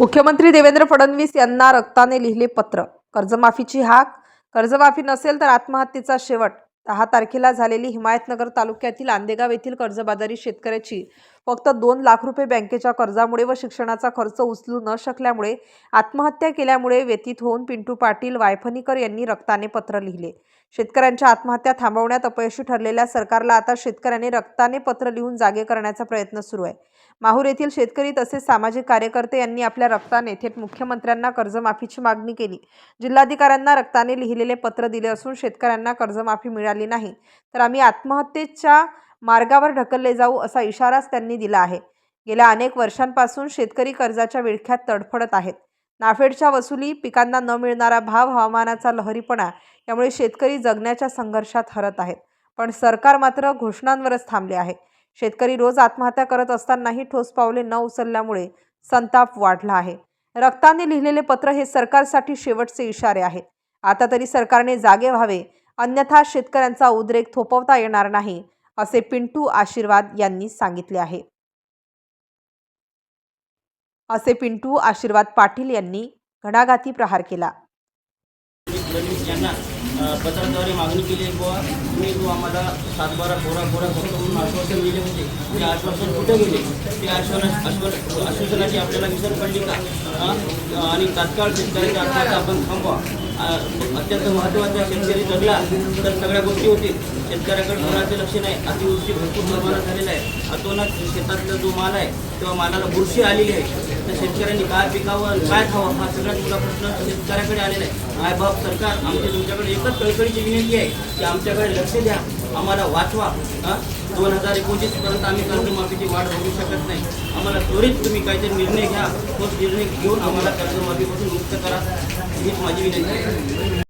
मुख्यमंत्री देवेंद्र फडणवीस यांना रक्ताने लिहिले पत्र. कर्जमाफीची हाक. कर्जमाफी नसेल तर आत्महत्येचा शेवट. दहा तारखेला झालेली हिमायतनगर तालुक्यातील आंदेगाव येथील कर्जबाजारी शेतकऱ्याची फक्त दोन लाख रुपये बँकेच्या कर्जामुळे व शिक्षणाचा खर्च उचलू न शकल्यामुळे आत्महत्या केल्यामुळे व्यतीत होऊन पिंटू पाटील वायफणीकर यांनी रक्ताने पत्र लिहिले. शेतकऱ्यांच्या आत्महत्या थांबवण्यात अपयशी ठरलेल्या सरकारला आता शेतकऱ्यांनी रक्ताने पत्र लिहून जागे करण्याचा प्रयत्न सुरू आहे. माहूर येथील शेतकरी तसेच सामाजिक कार्यकर्ते यांनी आपल्या रक्ताने थेट मुख्यमंत्र्यांना कर्जमाफीची मागणी केली. जिल्हाधिकाऱ्यांना रक्ताने लिहिलेले पत्र दिले असून शेतकऱ्यांना कर्जमाफी मिळाली नाही. तर आम्ही आत्महत्येच्या मार्गावर ढकलले जाऊ असा इशाराच त्यांनी दिला आहे. गेल्या अनेक वर्षांपासून शेतकरी कर्जाच्या विळख्यात तडफडत आहेत. नाफेडच्या वसुली पिकांना न मिळणारा भाव हवामानाचा लहरीपणा यामुळे शेतकरी जगण्याच्या संघर्षात हरत आहेत. पण सरकार मात्र घोषणांवरच थांबले आहे. शेतकरी रोज आत्महत्या करत असतानाही ठोस पावले न उचलल्यामुळे संताप वाढला आहे. रक्ताने लिहिलेले पत्र हे सरकारसाठी शेवटचे इशारे आहेत. आता तरी सरकारने जागे व्हावे. अन्यथा शेतकऱ्यांचा उद्रेक थोपवता येणार नाही. असे पिंटू आशीर्वाद यांनी सांगितले आहे. असे पिंटू आशीर्वाद पाटील यांनी घणाघाती प्रहार केला. यांना पत्राद्वारे मागणी केली आहे बुवा. तुम्ही जो आम्हाला सातबारा कोरा कोरा फक्त म्हणून आश्वासन दिले होते ते आश्वासन कुठे गेले ते आश्वासन आश्वासन आश्वासनाची आपल्याला विसर पडली का? आणि तात्काळ शेतकऱ्याच्या आत्महत्या आपण थांबवा. अत्यंत महत्त्वाचा शेतकरी जगला तर सगळ्या गोष्टी होतील. शेतकऱ्याकडे कोणाचे लक्ष नाही. अतिवृष्टी भरपूर प्रमाणात झालेला आहे. अतोनात शेतातला जो माल आहे तेव्हा मालाला बुरशी आलेली आहे तर शेतकऱ्यांनी काय पिकावं काय खावं हा सगळ्यात मोठा प्रश्न शेतकऱ्याकडे आलेला आहे. आय बाप सरकार आमच्या तुमच्याकडे एकच कळकळीची विनंती आहे की आमच्याकडे लक्ष द्या. आम्हाला वाचवा. हां? दोन हजार एकोणतीसपर्यंत आम्ही कर्जमाफीची वाट बघू शकत नाही. आम्हाला त्वरित तुम्ही काहीतरी निर्णय घ्या. तोच निर्णय घेऊन आम्हाला कर्जमाफीपासून मुक्त करा. हीच माझी विनंती आहे.